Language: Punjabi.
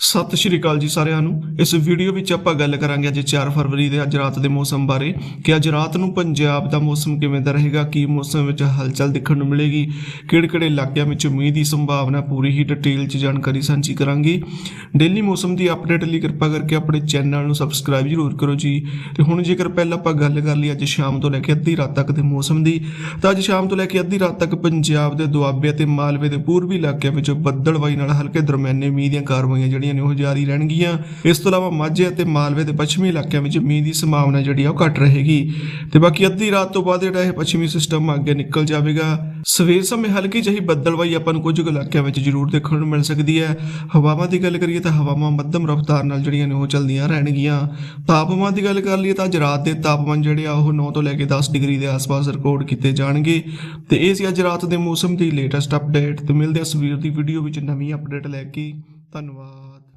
ਸਤਿ ਸ਼੍ਰੀ ਅਕਾਲ ਜੀ ਸਾਰਿਆਂ ਨੂੰ। ਇਸ ਵੀਡੀਓ ਵਿੱਚ ਆਪਾਂ ਗੱਲ ਕਰਾਂਗੇ ਅੱਜ 4 ਫਰਵਰੀ ਦੇ, ਅੱਜ ਰਾਤ ਦੇ ਮੌਸਮ ਬਾਰੇ ਕਿ ਅੱਜ ਰਾਤ ਨੂੰ ਪੰਜਾਬ ਦਾ ਮੌਸਮ ਕਿਵੇਂ ਦਾ ਰਹੇਗਾ, ਕੀ ਮੌਸਮ ਵਿੱਚ ਹਲਚਲ ਦੇਖਣ ਨੂੰ ਮਿਲੇਗੀ, ਕਿਹੜੇ-ਕਿਹੜੇ ਇਲਾਕਿਆਂ ਵਿੱਚ ਮੀਂਹ ਦੀ ਸੰਭਾਵਨਾ ਪੂਰੀ ਹੀ ਡਿਟੇਲ 'ਚ ਜਾਣਕਾਰੀ ਸਾਂਝੀ ਕਰਾਂਗੇ। ਡੇਲੀ ਮੌਸਮ ਦੀ ਅਪਡੇਟ ਲਈ ਕਿਰਪਾ ਕਰਕੇ ਆਪਣੇ ਚੈਨਲ ਨੂੰ ਸਬਸਕ੍ਰਾਈਬ ਜ਼ਰੂਰ ਕਰੋ ਜੀ। ਤੇ ਹੁਣ ਜੇਕਰ ਪਹਿਲਾਂ ਆਪਾਂ ਗੱਲ ਕਰ ਲਈ ਅੱਜ ਸ਼ਾਮ ਤੋਂ ਲੈ ਕੇ ਅੱਧੀ ਰਾਤ ਤੱਕ ਦੇ ਮੌਸਮ ਦੀ, ਤਾਂ ਅੱਜ ਸ਼ਾਮ ਤੋਂ ਲੈ ਕੇ ਅੱਧੀ ਰਾਤ ਤੱਕ ਪੰਜਾਬ ਦੇ ਦੁਆਬੇ ਅਤੇ ਮਾਲਵੇ ਦੇ ਪੂਰਬੀ ਇਲਾਕਿਆਂ ਵਿੱਚ ਬੱਦਲਵਾਈ ਨਾਲ ਹਲਕੇ ਦਰਮਿਆਨੇ ਮੀਂਹ ਦੀਆਂ ਕਾਰਵਾਈਆਂ ਜਿਹੜੀਆਂ ਨੇ ਉਹ ਜਾਰੀ ਰਹਿਣਗੀਆਂ। ਇਸ ਤੋਂ ਇਲਾਵਾ ਮਾਝੇ ਅਤੇ ਮਾਲਵੇ ਦੇ ਪੱਛਮੀ ਇਲਾਕਿਆਂ ਵਿੱਚ ਮੀਂਹ ਦੀ ਸੰਭਾਵਨਾ ਜਿਹੜੀ ਆ ਉਹ ਘੱਟ ਰਹੇਗੀ। ਤੇ ਬਾਕੀ ਅੱਧੀ ਰਾਤ ਤੋਂ ਬਾਅਦ ਜਿਹੜਾ ਇਹ ਪੱਛਮੀ ਸਿਸਟਮ ਅੱਗੇ ਨਿਕਲ ਜਾਵੇਗਾ। ਸਵੇਰ ਸਮੇਂ ਹਲਕੀ ਜਿਹੀ ਬੱਦਲਵਾਈ ਆਪਾਂ ਨੂੰ ਕੁਝ ਕੁ ਇਲਾਕਿਆਂ ਵਿੱਚ ਜ਼ਰੂਰ ਦੇਖਣ ਨੂੰ ਮਿਲ ਸਕਦੀ ਹੈ। ਹਵਾਵਾਂ ਦੀ ਗੱਲ ਕਰੀਏ ਤਾਂ ਹਵਾਵਾਂ ਮੱਧਮ ਰਫ਼ਤਾਰ ਨਾਲ ਜਿਹੜੀਆਂ ਨੇ ਉਹ ਚੱਲਦੀਆਂ ਰਹਿਣਗੀਆਂ। ਤਾਪਮਾਨ ਦੀ ਗੱਲ ਕਰ ਲਈਏ ਤਾਂ ਅੱਜ ਰਾਤ ਦੇ ਤਾਪਮਾਨ ਜਿਹੜੇ ਆ ਉਹ 9 ਤੋਂ ਲੈ ਕੇ 10 ਡਿਗਰੀ ਦੇ ਆਸ-ਪਾਸ ਰਿਕਾਰਡ ਕੀਤੇ ਜਾਣਗੇ। ਤੇ ਇਹ ਸੀ ਅੱਜ ਰਾਤ ਦੇ ਮੌਸਮ ਦੀ ਲੇਟੈਸਟ ਅਪਡੇਟ ਤੇ ਮਿਲਦੇ ਆ ਸਵੇਰ ਦੀ ਵੀਡੀਓ ਵਿੱਚ ਨਵੀਂ ਅਪਡੇਟ ਲੈ ਕੇ। ਧੰਨਵਾਦ।